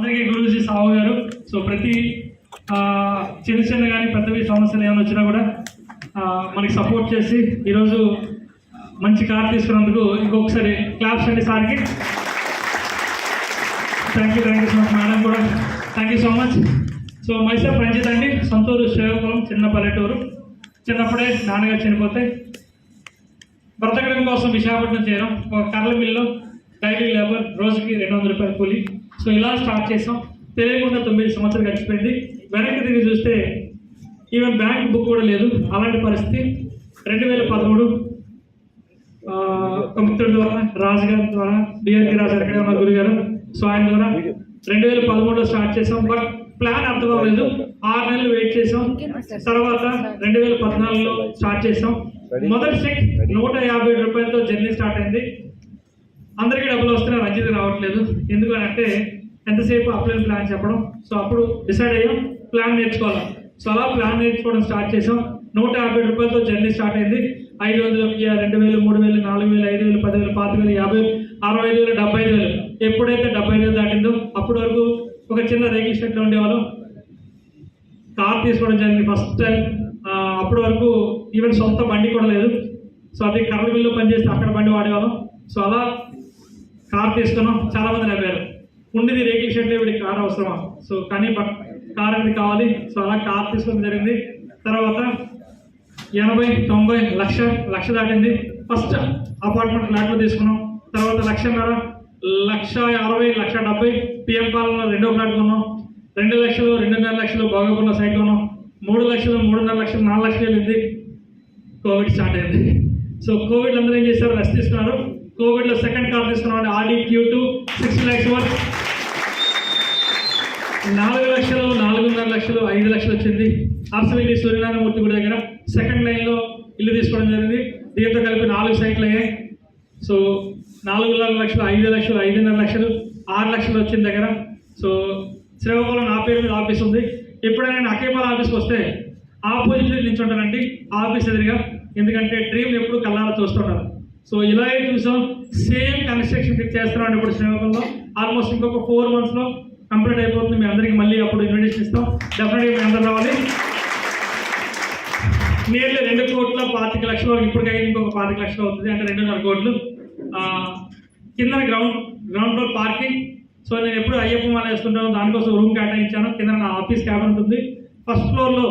అందరికీ గురూజీ సావు గారు. సో ప్రతి చిన్న చిన్న కానీ పెద్దవి సమస్యలు ఏమైనా వచ్చినా కూడా మనకి సపోర్ట్ చేసి ఈరోజు మంచి కార్ తీసుకున్నందుకు ఇంకొకసారి క్లాప్స్ అండి సార్కి. Thank you thank you so much madam కూడా. Thank you so much so myself Ranjith అండి. సొంతూరు శ్రీకాకుళం చిన్న పల్లెటూరు. చిన్నప్పుడే నాన్నగారు చనిపోతే బ్రతకడం కోసం విశాఖపట్నం చేయడం ఒక కర్ల మిల్లు డైలీ లేబర్ రోజుకి రెండు వందల రూపాయల కూలి. సో ఇలా స్టార్ట్ చేసాం. తెలియకుండా తొమ్మిది సంవత్సరాలు గడిచిపోయింది. వెనక్కి తిరిగి చూస్తే ఈవెన్ బ్యాంక్ బుక్ కూడా లేదు. అలాంటి పరిస్థితి. రెండు వేల పదమూడు కంప్యూటర్ మిత్రుడి ద్వారా రాజుగారి ద్వారా డిఆర్కి రాజు ఉన్న గురి గారు సో ఆయన ద్వారా రెండు వేల పదమూడులో స్టార్ట్ చేసాం. బట్ ప్లాన్ అర్థం అవ్వలేదు. ఆరు నెలలు వెయిట్ చేసాం. తర్వాత రెండు వేల పద్నాలుగులో స్టార్ట్ చేసాం. మొదటి సెట్ నూట యాభై రూపాయలతో జర్నీ స్టార్ట్ అయింది. అందరికీ డబ్బులు వస్తున్నాయి రంజిత్ రావట్లేదు. ఎందుకంటే ఎంతసేపు అప్లైన్ ప్లాన్ చెప్పడం? సో అప్పుడు డిసైడ్ అయ్యాం ప్లాన్ నేర్చుకోవాలి? సో అలా ప్లాన్ నేర్చుకోవడం స్టార్ట్ చేసాం నూట యాభై రూపాయలతో జర్నీ స్టార్ట్ అయింది. ఐదు వందల రెండు వేలు మూడు వేలు నాలుగు వేలు ఐదు వేలు పదివేలు పాతి వేలు యాభై వేలు అరవై ఐదు వేలు డెబ్బై ఐదు వేలు. ఎప్పుడైతే డెబ్బై ఐదు వేలు దాటిందో అప్పటి వరకు ఒక చిన్న రేగిల్ షెట్లో ఉండేవాళ్ళం. కార్ తీసుకోవడం జరిగింది ఫస్ట్ టైం. అప్పటి వరకు ఈవెన్ సొంత బండి కూడా లేదు. సో అది కర్రల బిల్లు పనిచేస్తే అక్కడ బండి వాడేవాళ్ళం. సో అలా కార్ తీసుకున్నాం. చాలా మంది నవ్వారు. ఉండేది రేకుల షెడ్ ఇప్పుడు కార్ అవసరమా? సో కానీ బట్ కార్ అనేది కావాలి. సో అలా కార్ తీసుకోవడం జరిగింది. తర్వాత ఎనభై తొంభై లక్ష లక్ష దాటింది. ఫస్ట్ అపార్ట్మెంట్ ఫ్లాట్లో తీసుకున్నాం. తర్వాత లక్షన్నర లక్ష అరవై లక్ష డెబ్బై పిఎం పాలన రెండో ఫ్లాట్ కొన్నాం రెండు లక్షలు రెండున్నర లక్షలు బాగోకున్న సైట్ కొన్నాం మూడు లక్షలు మూడున్నర లక్షలు నాలుగు లక్షలు వెళ్ళింది. కోవిడ్ స్టార్ట్ అయింది. సో కోవిడ్ అందరూ ఏం చేశారు? రెస్ట్ తీసుకున్నారు. కోవిడ్లో సెకండ్ కార్ తీసుకున్నాం Audi Q two six lakhs one. నాలుగు లక్షలు నాలుగున్నర లక్షలు ఐదు లక్షలు వచ్చింది. ఆర్సవిల్లి సూర్యనారాయణమూర్తి గుడి దగ్గర సెకండ్ లైన్లో ఇల్లు తీసుకోవడం జరిగింది. దీంతో కలిపి నాలుగు సైట్లు అయ్యాయి. సో నాలుగున్నర లక్షలు ఐదు లక్షలు ఐదున్నర లక్షలు ఆరు లక్షలు వచ్చిన దగ్గర. సో శ్రీకాకుళం నా పేరు మీద ఆఫీస్ ఉంది. ఎప్పుడైనా నేను అకేపాల ఆఫీస్కి వస్తే ఆపోజిట్ నిల్చుంటానండి ఆఫీస్ ఎదురుగా. ఎందుకంటే డ్రీమ్ ఎప్పుడు కళ్ళారా చూస్తుంటారు. సో ఇలాగే చూసాం? సేమ్ కన్స్ట్రక్షన్ చేస్తున్నాం ఇప్పుడు శ్రీకాకుళంలో. ఆల్మోస్ట్ ఇంకొక ఫోర్ మంత్స్లో కంప్లీట్ అయిపోతుంది. మీ అందరికీ మళ్ళీ అప్పుడు ఇన్విటేషన్ ఇస్తాం. డెఫినెట్గా మీ అందరు రావాలి. నియర్లీ రెండు కోట్ల పాతిక లక్షలు వరకు అయింది ఇంకొక పాతిక లక్షలు అవుతుంది. అంటే రెండున్నర కోట్లు. కింద ground ground floor parking so నేను ఎప్పుడు అయ్యప్ప మాల వేస్తుంటాను దానికోసం రూమ్ కేటాయించాను. కింద నా ఆఫీస్ క్యాబిన్ ఉంటుంది ఫస్ట్ ఫ్లోర్లో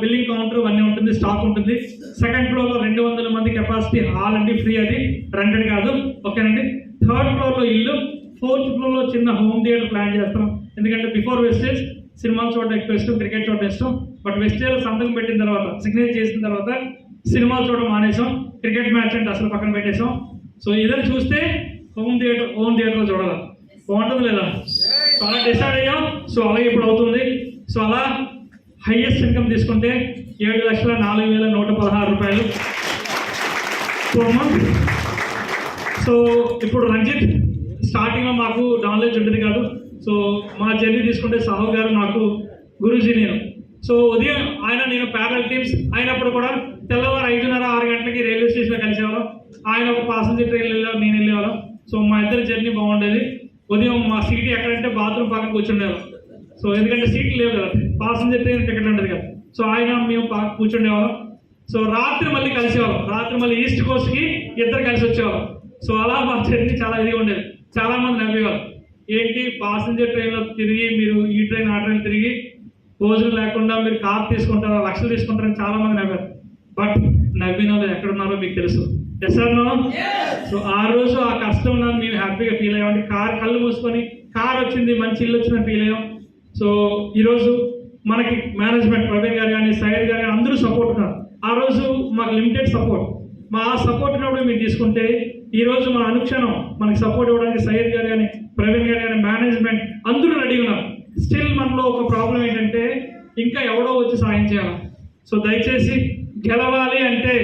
బిల్లింగ్ కౌంటర్ అన్నీ ఉంటుంది స్టాక్ ఉంటుంది. సెకండ్ ఫ్లోర్లో రెండు వందల మంది కెపాసిటీ హాల్ అండి ఫ్రీ అది. రెంటెడ్ కాదు. ఓకేనండి థర్డ్ ఫ్లోర్లో ఇల్లు ఫోర్త్ ఫ్లోర్లో చిన్న హోమ్ థియేటర్ ప్లాన్ చేస్తాం ఎందుకంటే బిఫోర్ వెస్టేజ్ సినిమాలు చూడడం ఎక్కువ ఇష్టం క్రికెట్ చూడడం ఇష్టం. బట్ వెస్టేజ్ సంతకం పెట్టిన తర్వాత సిగ్నేచర్ చేసిన తర్వాత సినిమాలు చూడడం మానేసాం క్రికెట్ మ్యాచ్ అంటే అసలు పక్కన పెట్టేసాం సో ఏదైనా చూస్తే హోమ్ థియేటర్ హోమ్ థియేటర్లో చూడాలి. బాగుంటుంది లేదా? సో అలా డిసైడ్ అయ్యాం. సో అలాగే ఇప్పుడు అవుతుంది. సో అలా హైయెస్ట్ ఇన్కమ్ తీసుకుంటే ఏడు లక్షల నాలుగు వేల నూట పదహారు రూపాయలు. పర్ మంత్ సో ఇప్పుడు రంజిత్ స్టార్టింగ్లో మాకు నాలెడ్జ్ ఉంటుంది కాదు. సో మా జర్నీ తీసుకుంటే సాహు గారు నాకు గురూజీ నేను. సో ఉదయం ఆయన నేను ప్యారల్ టీమ్స్ అయినప్పుడు కూడా తెల్లవారు ఐదున్నర ఆరు గంటలకి రైల్వే స్టేషన్లో కలిసేవాళ్ళం. ఆయన ఒక పాసింజర్ ట్రైన్ వెళ్ళేవాళ్ళం నేను వెళ్ళేవాళ్ళం. సో మా ఇద్దరి జర్నీ బాగుండేది. ఉదయం మా సీట్ ఎక్కడంటే బాత్రూమ్ పక్కన కూర్చుండేవాళ్ళం. సో ఎందుకంటే సీట్లు లేవు కదా. పాసెంజర్ ట్రైన్ టికెట్ ఉంటుంది కదా. సో ఆయన మేము కూర్చుండేవాళ్ళం. సో రాత్రి మళ్ళీ కలిసేవాళ్ళం. రాత్రి మళ్ళీ ఈస్ట్ కోస్ట్కి ఇద్దరు కలిసి వచ్చేవాళ్ళం. సో అలా మా జర్నీ చాలా ఇదిగా ఉండేది. చాలా మంది నవ్వేవాళ్ళు. ఏంటి? పాసెంజర్ ట్రైన్లో తిరిగి మీరు ఈ ట్రైన్ ఆ ట్రైన్ తిరిగి భోజనం లేకుండా మీరు కార్ తీసుకుంటారా లక్షలు తీసుకుంటారని చాలా మంది నవ్వారు. బట్ నవ్విన వాళ్ళు ఎక్కడున్నారో మీకు తెలుసు. ఎస్ నో సో ఆ రోజు ఆ కష్టం ఉన్నది మేము హ్యాపీగా ఫీల్ అయ్యామండి. కార్ కళ్ళు మూసుకొని కార్ వచ్చింది మంచి ఇల్లు వచ్చిందని ఫీల్ అయ్యాం. సో ఈరోజు మనకి మేనేజ్మెంట్ ప్రవీణ్ గారు కానీ సైడ్ గారు కానీ అందరూ సపోర్ట్ ఉన్నారు. ఆ రోజు మాకు లిమిటెడ్ సపోర్ట్ మా సపోర్ట్ ఉన్నప్పుడు మీరు తీసుకుంటే ఈరోజు మన అనుక్షణం మనకి సపోర్ట్ ఇవ్వడానికి సయ్యద్ గారు కానీ ప్రవీణ్ గారు కానీ మేనేజ్మెంట్ అందరూ రెడీ ఉన్నారు. స్టిల్ మనలో ఒక ప్రాబ్లం ఏంటంటే ఇంకా ఎవడో వచ్చి సాయం చేయాలి? సో దయచేసి గెలవాలి అంటే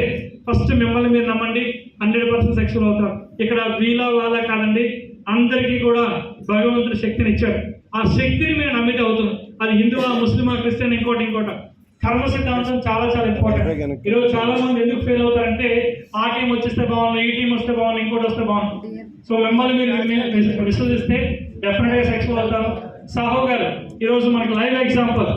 ఫస్ట్ మిమ్మల్ని మీరు నమ్మండి. హండ్రెడ్ పర్సెంట్ సక్సెస్ అవుతారు. ఇక్కడ వీలా వాళ్ళ కాదండి. అందరికీ కూడా భగవంతుడు శక్తిని ఇచ్చాడు. ఆ శక్తిని మీరు నమ్మితే అవుతుంది. అది హిందువా ముస్లిమా క్రిస్టియన్ ఇంకోటి ఇంకోటి. కర్మ సిద్ధాంతం చాలా చాలా ఇంపార్టెంట్ ఈరోజు చాలా మంది ఎందుకు ఫెయిల్ అవుతారంటే ఆ టీం వచ్చేస్తే బాగుంది ఈ టీం వస్తే బాగుంది ఇంకోటి వస్తే బాగుంది సో మిమ్మల్ని మీరు విశ్వ- విశ్వసిస్తే డెఫినెట్గా సక్సెస్ అవుతాం సాహో గారు ఈరోజు మనకి లైవ్ ఎగ్జాంపుల్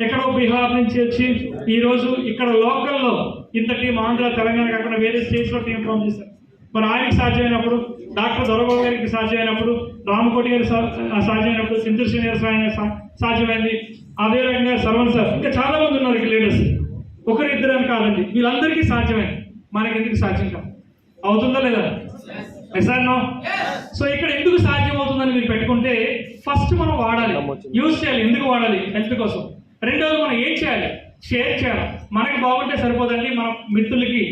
ఎక్కడో బీహార్ నుంచి వచ్చి ఈ రోజు ఇక్కడ లోకల్లో ఇంత టీం ఆంధ్ర తెలంగాణ కాకుండా వేరే స్టేట్స్లో టీం ఫామ్ చేశారు. మరి ఆయనకి సాధ్యమైనప్పుడు డాక్టర్ దొరబాబు గారికి సాధ్యమైనప్పుడు రామకోటి గారి సాధ్యమైనప్పుడు సింధు శ్రీనివాస సాధ్యమైంది. అదే రకంగా సర్వన్ సార్ ఇంకా చాలా మంది ఉన్నారు ఇక్కడ లీడర్స్ ఒకరు ఇద్దరు అని కాదండి వీళ్ళందరికీ సాధ్యమైంది. మనకి ఎందుకు సాధ్యం కాదు? అవుతుందా లేదా? ఎస్ నో సో ఇక్కడ ఎందుకు సాధ్యం అవుతుందని మీరు పెట్టుకుంటే ఫస్ట్ మనం వాడాలి. యూజ్ చేయాలి. ఎందుకు వాడాలి? హెల్త్ కోసం. రెండోది మనం ఏం చేయాలి? షేర్ చేయాలి. మనకి బాగుంటే సరిపోదండి. మన మిత్రులకి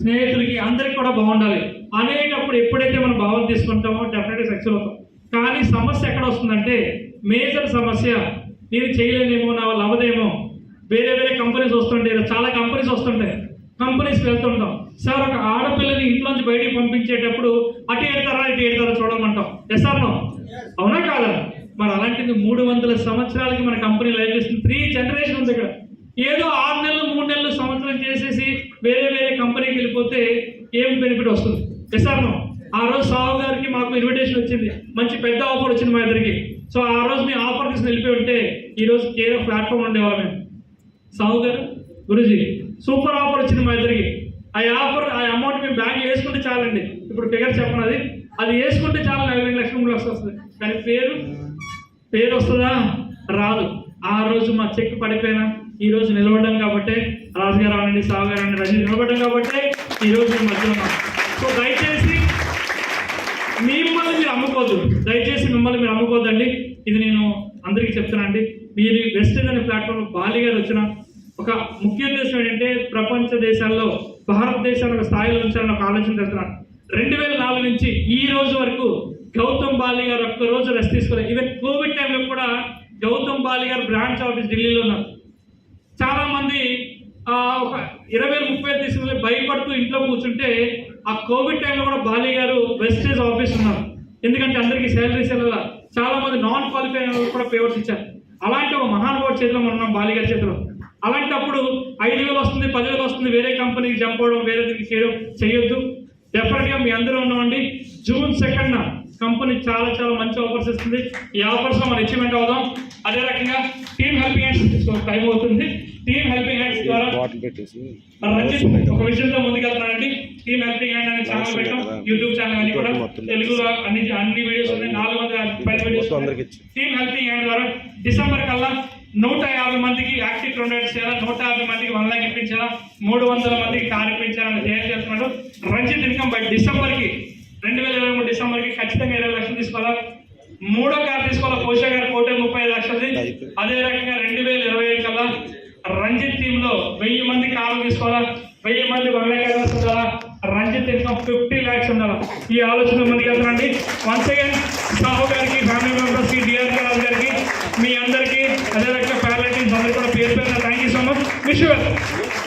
స్నేహితులకి అందరికి కూడా బాగుండాలి. అనేటప్పుడు ఎప్పుడైతే మనం భావన తీసుకుంటామో డెఫినెట్గా సక్సెస్ అవుతాం. కానీ సమస్య ఎక్కడ వస్తుందంటే మేజర్ సమస్య నేను చేయలేనేమో నా వల్ల అవ్వదేమో. వేరే వేరే కంపెనీస్ వస్తుంటాయి చాలా కంపెనీస్ వస్తుంటాయి. కంపెనీస్ వెళ్తుంటాం. సార్ ఒక ఆడపిల్లని ఇంట్లోంచి బయటికి పంపించేటప్పుడు అటు ఎడతారా ఇటు ఎడతారా చూడమంటాం. ఎస్ఆర్నో అవునా కాదా? మరి అలాంటిది మూడు వందల సంవత్సరాలకి మన కంపెనీ లైఫ్ ఇస్తుంది త్రీ జనరేషన్ ఉంది ఇక్కడ. ఏదో ఆరు నెలలు మూడు నెలలు సంవత్సరం చేసేసి వేరే వేరే కంపెనీకి వెళ్ళిపోతే ఏం బెనిఫిట్ వస్తుంది? ఎస్ఆర్నో ఆ రోజు సాహు గారికి మాకు ఇన్విటేషన్ వచ్చింది. మంచి పెద్ద ఆఫర్ వచ్చింది మా ఇద్దరికి. సో ఆ రోజు మీ ఆఫర్ తీసుకుని వెళ్ళిపోయి ఉంటే ఈ రోజు కేర్ ప్లాట్ఫామ్ ఉండేవాళ్ళం మేము సాహు గారు గురుజీ సూపర్ ఆఫర్ వచ్చింది మా ఇద్దరికి. ఆ ఆఫర్ ఆ అమౌంట్ మేము బ్యాంక్ వేసుకుంటే చాలండి. ఇప్పుడు ఫిగర్ చెప్పను అది అది వేసుకుంటే చాలు నలభై రెండు లక్షల మూడు వస్తుంది. కానీ పేరు పేరు వస్తుందా? రాదు. ఆ రోజు మా చెక్ పడిపోయినా. ఈ రోజు నిలబడ్డాం కాబట్టి. రాజుగారు అనండి సాగు గారు అనండి రజనీ నిలబడ్డాం కాబట్టి ఈ రోజు మేము మధ్యలో సో దయచేసి అమ్ముకోవద్దు దయచేసి మిమ్మల్ని మీరు అమ్ముకోవద్దండి ఇది నేను అందరికీ చెప్తున్నానండి మీరు వెస్టర్న్ అనే ప్లాట్ఫామ్ బాలి గారు వచ్చిన ఒక ముఖ్య ఉద్దేశం ఏంటంటే ప్రపంచ దేశాల్లో భారతదేశాన్ని ఒక స్థాయిలో ఉంచాలని ఒక ఆలోచన చేస్తున్నాను రెండు వేల నాలుగు నుంచి ఈ రోజు వరకు గౌతమ్ బాలి గారు ఒక్క రోజు రెస్ట్ తీసుకోలేదు ఈవెన్ కోవిడ్ టైంలో కూడా గౌతమ్ బాలి గారు బ్రాంచ్ ఆఫీస్ ఢిల్లీలో ఉన్నారు. చాలామంది ఒక ఇరవై ముప్పై తీసుకుని భయపడుతూ ఇంట్లో కూర్చుంటే ఆ కోవిడ్ టైంలో కూడా బాలి గారు వెస్టేజ్ ఆఫీస్ ఉన్నారు. ఎందుకంటే అందరికీ శాలరీస్ వెళ్ళాల చాలా మంది నాన్ క్వాలిఫై కూడా పేవర్స్ ఇచ్చారు. అలాంటి ఒక మహానుభావుడు చేతిలో మనం ఉన్నాం బాలి గారి చేతిలో. అలాంటప్పుడు ఐదు వేలు వస్తుంది పదివేలు వస్తుంది వేరే కంపెనీకి చంపడం వేరే దీనికి చేయడం చేయొద్దు. డెఫినెట్గా మీ అందరూ ఉన్నామండి. జూన్ సెకండ్ కంపెనీ చాలా చాలా మంచి ఆఫర్స్ ఇస్తుంది. ఈ ఆఫర్స్లో మనం అచీవ్మెంట్ అవుదాం. అదే రకంగా టీమ్ హెల్పింగ్ హ్యాండ్స్ టైం అవుతుంది. టీమ్ హెల్పింగ్ బాటిల్ పెట్టేసి ఒక విషయంతో అనే ఛానల్ పెట్టాం. యూట్యూబ్ ఛానల్ అన్ని కూడా. అన్ని అన్ని వీడియోస్ ఉన్నాయి. నాలుగు వందల పది వీడియోస్ మొత్తం అందరికి ఇచ్చి. టీమ్ హెల్పింగ్ హ్యాండ్ ద్వారా డిసెంబర్ కల్లా నూట యాభై మందికి యాక్టివ్ డొనేట్ చేయాలా? నూట యాభై మందికి వన్ లాక్ ఇప్పించాలా? మూడు వందల మందికి కార్ ఇప్పించాలని ధ్యేయం చేస్తున్నాడు. రంజిత్ ఇన్కమ్ బై డిసెంబర్కి రెండు వేల ఇరవై మూడు డిసెంబర్కి ఖచ్చితంగా ఇరవై లక్షలు తీసుకోవాలా? మూడో కార్ తీసుకోవాలా? కోశా గారు కోటి ముప్పై ఐదు లక్షలది. అదే రకంగా రెండు వేల ఇరవై ఐదు కల్లా రంజిత్ టీమ్లో వెయ్యి మంది తీసుకోవాలా? వెయ్యి మంది వన్ లాక్ అడ్వాన్స్ ఉండాలా? రంజిత్ ఇన్కమ్ ఫిఫ్టీ ల్యాక్స్ ఉండాలా? ఈ ఆలోచన ముందుకు వెళ్తున్నాండి. వన్స్ అగైన్ సాహు గారికి ఫ్యామిలీ మెంబర్స్కి డిఆర్కే రాజు గారికి మీ అందరికీ అదే రకంగా ప్యారలైటింగ్స్ అందరికీ కూడా పేరు పేరు thank you so much wish